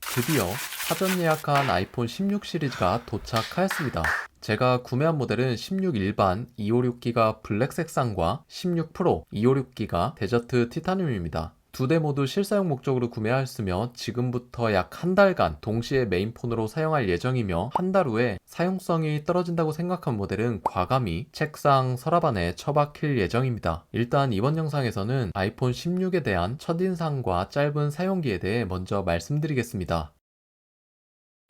드디어 사전 예약한 아이폰 16 시리즈가 도착하였습니다. 제가 구매한 모델은 16 일반 256기가 블랙 색상과 16 프로 256기가 데저트 티타늄입니다. 두 대 모두 실사용 목적으로 구매하였으며 지금부터 약 한 달간 동시에 메인폰으로 사용할 예정이며 한 달 후에 사용성이 떨어진다고 생각한 모델은 과감히 책상 서랍 안에 처박힐 예정입니다. 일단 이번 영상에서는 아이폰 16에 대한 첫인상과 짧은 사용기에 대해 먼저 말씀드리겠습니다.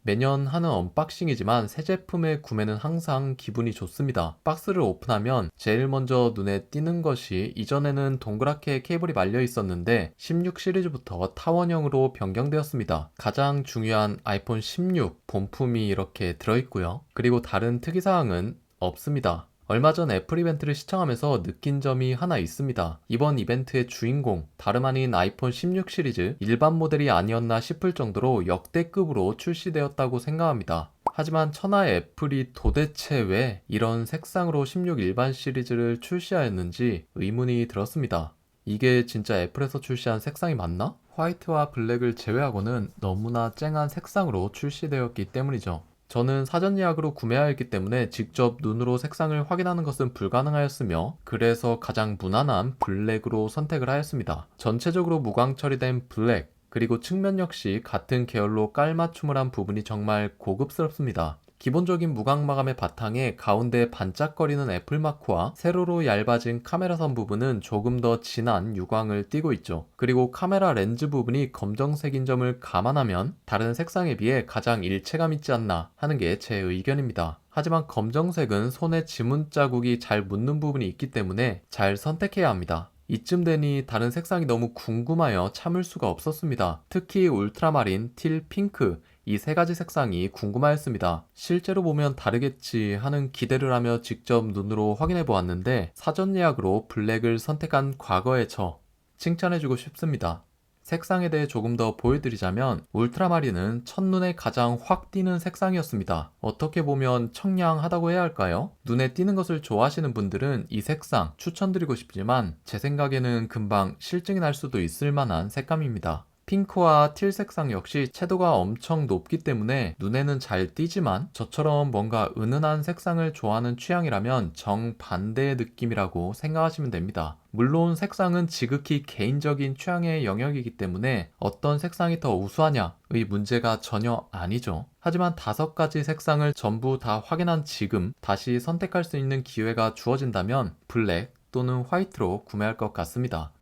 매년 하는 언박싱이지만 새 제품의 구매는 항상 기분이 좋습니다. 박스를 오픈하면 제일 먼저 눈에 띄는 것이 이전에는 동그랗게 케이블이 말려 있었는데 16 시리즈부터 타원형으로 변경되었습니다. 가장 중요한 아이폰 16 본품이 이렇게 들어있고요. 그리고 다른 특이사항은 없습니다. 얼마 전 애플 이벤트를 시청하면서 느낀 점이 하나 있습니다. 이번 이벤트의 주인공, 다름 아닌 아이폰 16 시리즈 일반 모델이 아니었나 싶을 정도로 역대급으로 출시되었다고 생각합니다. 하지만 천하의 애플이 도대체 왜 이런 색상으로 16 일반 시리즈를 출시하였는지 의문이 들었습니다. 이게 진짜 애플에서 출시한 색상이 맞나? 화이트와 블랙을 제외하고는 너무나 쨍한 색상으로 출시되었기 때문이죠. 저는 사전 예약으로 구매하였기 때문에 직접 눈으로 색상을 확인하는 것은 불가능하였으며 그래서 가장 무난한 블랙으로 선택을 하였습니다. 전체적으로 무광 처리된 블랙 그리고 측면 역시 같은 계열로 깔맞춤을 한 부분이 정말 고급스럽습니다. 기본적인 무광 마감의 바탕에 가운데 반짝거리는 애플 마크와 세로로 얇아진 카메라선 부분은 조금 더 진한 유광을 띠고 있죠. 그리고 카메라 렌즈 부분이 검정색인 점을 감안하면 다른 색상에 비해 가장 일체감 있지 않나 하는 게 제 의견입니다. 하지만 검정색은 손에 지문 자국이 잘 묻는 부분이 있기 때문에 잘 선택해야 합니다. 이쯤 되니 다른 색상이 너무 궁금하여 참을 수가 없었습니다. 특히 울트라마린, 틸, 핑크 이 세 가지 색상이 궁금하였습니다. 실제로 보면 다르겠지 하는 기대를 하며 직접 눈으로 확인해 보았는데 사전 예약으로 블랙을 선택한 과거의 저 칭찬해주고 싶습니다. 색상에 대해 조금 더 보여드리자면 울트라마린은 첫눈에 가장 확 띄는 색상이었습니다. 어떻게 보면 청량하다고 해야 할까요? 눈에 띄는 것을 좋아하시는 분들은 이 색상 추천드리고 싶지만 제 생각에는 금방 실증이 날 수도 있을 만한 색감입니다. 핑크와 틸 색상 역시 채도가 엄청 높기 때문에 눈에는 잘 띄지만 저처럼 뭔가 은은한 색상을 좋아하는 취향이라면 정반대의 느낌이라고 생각하시면 됩니다. 물론 색상은 지극히 개인적인 취향의 영역이기 때문에 어떤 색상이 더 우수하냐의 문제가 전혀 아니죠. 하지만 다섯 가지 색상을 전부 다 확인한 지금 다시 선택할 수 있는 기회가 주어진다면 블랙 또는 화이트로 구매할 것 같습니다.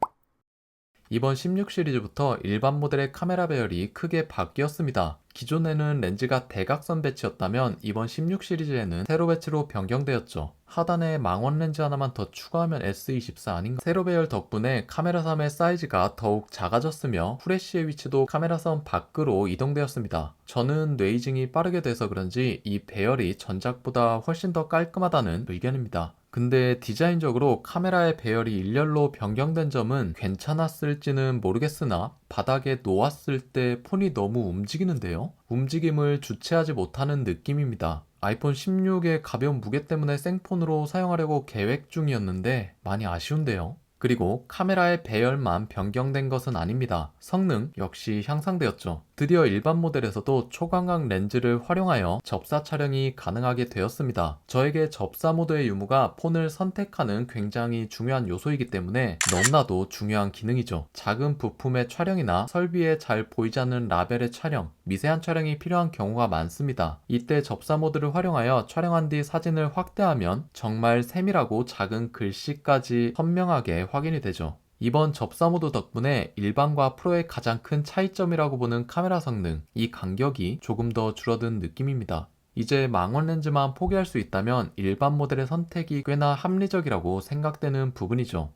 이번 16 시리즈부터 일반 모델의 카메라 배열이 크게 바뀌었습니다. 기존에는 렌즈가 대각선 배치였다면 이번 16 시리즈에는 세로 배치로 변경되었죠. 하단에 망원 렌즈 하나만 더 추가하면 S24 아닌가? 세로 배열 덕분에 카메라 3의 사이즈가 더욱 작아졌으며 후레쉬의 위치도 카메라 선 밖으로 이동되었습니다. 저는 뇌이징이 빠르게 돼서 그런지 이 배열이 전작보다 훨씬 더 깔끔하다는 의견입니다. 근데 디자인적으로 카메라의 배열이 일렬로 변경된 점은 괜찮았을지는 모르겠으나 바닥에 놓았을 때 폰이 너무 움직이는데요. 움직임을 주체하지 못하는 느낌입니다. 아이폰 16의 가벼운 무게 때문에 생폰으로 사용하려고 계획 중이었는데 많이 아쉬운데요. 그리고 카메라의 배열만 변경된 것은 아닙니다. 성능 역시 향상되었죠. 드디어 일반 모델에서도 초광각 렌즈를 활용하여 접사 촬영이 가능하게 되었습니다. 저에게 접사 모드의 유무가 폰을 선택하는 굉장히 중요한 요소이기 때문에 너무나도 중요한 기능이죠. 작은 부품의 촬영이나 설비에 잘 보이지 않는 라벨의 촬영, 미세한 촬영이 필요한 경우가 많습니다. 이때 접사 모드를 활용하여 촬영한 뒤 사진을 확대하면 정말 세밀하고 작은 글씨까지 선명하게 확인이 되죠. 이번 접사 모드 덕분에 일반과 프로의 가장 큰 차이점이라고 보는 카메라 성능, 이 간격이 조금 더 줄어든 느낌입니다. 이제 망원 렌즈만 포기할 수 있다면 일반 모델의 선택이 꽤나 합리적이라고 생각되는 부분이죠.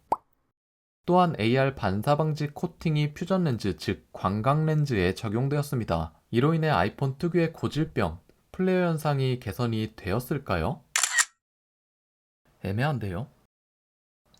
또한 AR 반사 방지 코팅이 퓨전 렌즈, 즉 광각 렌즈에 적용되었습니다. 이로 인해 아이폰 특유의 고질병, 플레어 현상이 개선이 되었을까요? 애매한데요?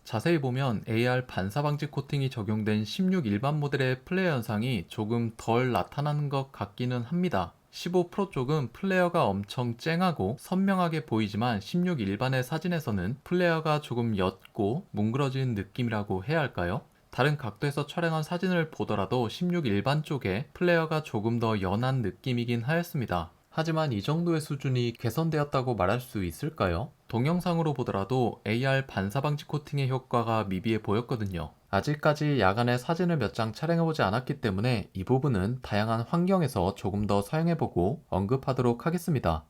자세히 보면 AR 반사 방지 코팅이 적용된 16 일반 모델의 플레어 현상이 조금 덜 나타나는 것 같기는 합니다. 15 프로 쪽은 플레어가 엄청 쨍하고 선명하게 보이지만 16 일반의 사진에서는 플레어가 조금 옅고 뭉그러진 느낌이라고 해야 할까요? 다른 각도에서 촬영한 사진을 보더라도 16 일반 쪽에 플레이어가 조금 더 연한 느낌이긴 하였습니다. 하지만 이 정도의 수준이 개선되었다고 말할 수 있을까요? 동영상으로 보더라도 AR 반사방지 코팅의 효과가 미비해 보였거든요. 아직까지 야간에 사진을 몇 장 촬영해보지 않았기 때문에 이 부분은 다양한 환경에서 조금 더 사용해보고 언급하도록 하겠습니다.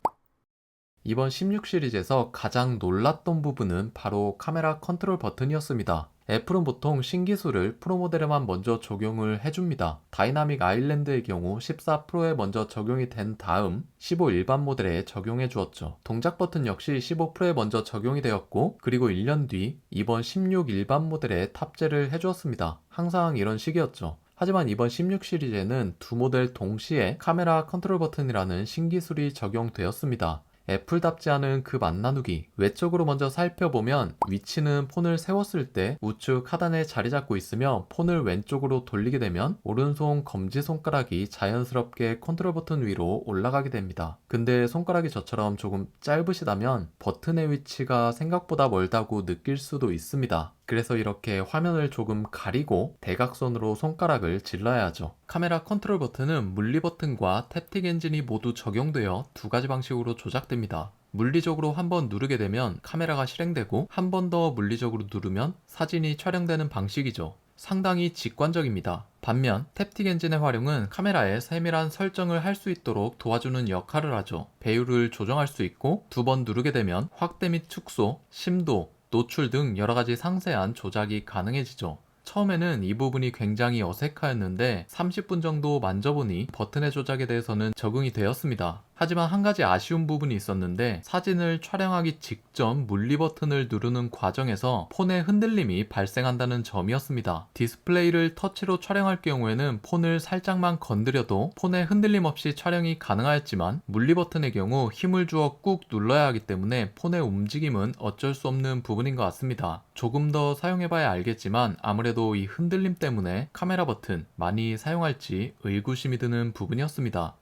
이번 16 시리즈에서 가장 놀랐던 부분은 바로 카메라 컨트롤 버튼이었습니다. 애플은 보통 신기술을 프로모델에만 먼저 적용을 해줍니다. 다이나믹 아일랜드의 경우 14 프로에 먼저 적용이 된 다음 15 일반 모델에 적용해 주었죠. 동작 버튼 역시 15 프로에 먼저 적용이 되었고 그리고 1년 뒤 이번 16 일반 모델에 탑재를 해주었습니다. 항상 이런 식이었죠. 하지만 이번 16 시리즈에는 두 모델 동시에 카메라 컨트롤 버튼이라는 신기술이 적용되었습니다. 애플답지 않은 그 맛나누기 외적으로 먼저 살펴보면 위치는 폰을 세웠을 때 우측 하단에 자리 잡고 있으며 폰을 왼쪽으로 돌리게 되면 오른손 검지 손가락이 자연스럽게 컨트롤 버튼 위로 올라가게 됩니다. 근데 손가락이 저처럼 조금 짧으시다면 버튼의 위치가 생각보다 멀다고 느낄 수도 있습니다. 그래서 이렇게 화면을 조금 가리고 대각선으로 손가락을 질러야 하죠. 카메라 컨트롤 버튼은 물리 버튼과 탭틱 엔진이 모두 적용되어 두 가지 방식으로 조작됩니다. 물리적으로 한 번 누르게 되면 카메라가 실행되고 한 번 더 물리적으로 누르면 사진이 촬영되는 방식이죠. 상당히 직관적입니다. 반면 탭틱 엔진의 활용은 카메라에 세밀한 설정을 할 수 있도록 도와주는 역할을 하죠. 배율을 조정할 수 있고 두 번 누르게 되면 확대 및 축소, 심도, 노출 등 여러 가지 상세한 조작이 가능해지죠. 처음에는 이 부분이 굉장히 어색하였는데 30분 정도 만져보니 버튼의 조작에 대해서는 적응이 되었습니다. 하지만 한 가지 아쉬운 부분이 있었는데 사진을 촬영하기 직전 물리 버튼을 누르는 과정에서 폰의 흔들림이 발생한다는 점이었습니다. 디스플레이를 터치로 촬영할 경우에는 폰을 살짝만 건드려도 폰의 흔들림 없이 촬영이 가능하였지만 물리 버튼의 경우 힘을 주어 꾹 눌러야 하기 때문에 폰의 움직임은 어쩔 수 없는 부분인 것 같습니다. 조금 더 사용해봐야 알겠지만 아무래도 이 흔들림 때문에 카메라 버튼 많이 사용할지 의구심이 드는 부분이었습니다.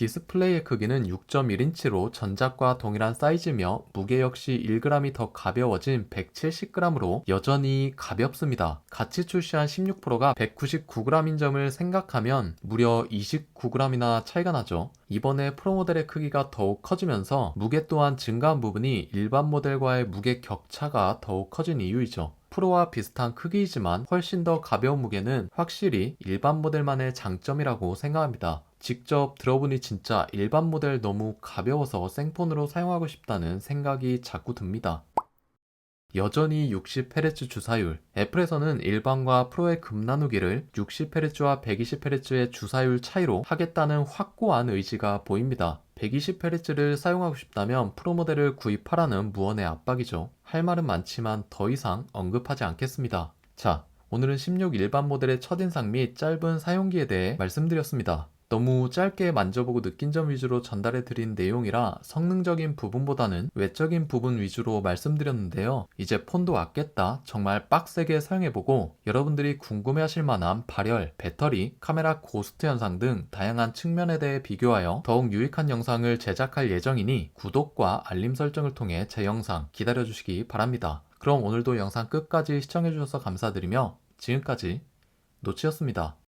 디스플레이의 크기는 6.1인치로 전작과 동일한 사이즈며 무게 역시 1g이 더 가벼워진 170g으로 여전히 가볍습니다. 같이 출시한 16 프로가 199g인 점을 생각하면 무려 29g이나 차이가 나죠. 이번에 프로 모델의 크기가 더욱 커지면서 무게 또한 증가한 부분이 일반 모델과의 무게 격차가 더욱 커진 이유이죠. 프로와 비슷한 크기이지만 훨씬 더 가벼운 무게는 확실히 일반 모델만의 장점이라고 생각합니다. 직접 들어보니 진짜 일반 모델 너무 가벼워서 생폰으로 사용하고 싶다는 생각이 자꾸 듭니다. 여전히 60Hz 주사율. 애플에서는 일반과 프로의 급 나누기를 60Hz와 120Hz의 주사율 차이로 하겠다는 확고한 의지가 보입니다. 120Hz를 사용하고 싶다면 프로 모델을 구입하라는 무언의 압박이죠. 할 말은 많지만 더 이상 언급하지 않겠습니다. 자, 오늘은 16 일반 모델의 첫인상 및 짧은 사용기에 대해 말씀드렸습니다. 너무 짧게 만져보고 느낀 점 위주로 전달해 드린 내용이라 성능적인 부분보다는 외적인 부분 위주로 말씀드렸는데요. 이제 폰도 아꼈다. 정말 빡세게 사용해보고 여러분들이 궁금해하실 만한 발열, 배터리, 카메라 고스트 현상 등 다양한 측면에 대해 비교하여 더욱 유익한 영상을 제작할 예정이니 구독과 알림 설정을 통해 제 영상 기다려주시기 바랍니다. 그럼 오늘도 영상 끝까지 시청해주셔서 감사드리며 지금까지 노치였습니다.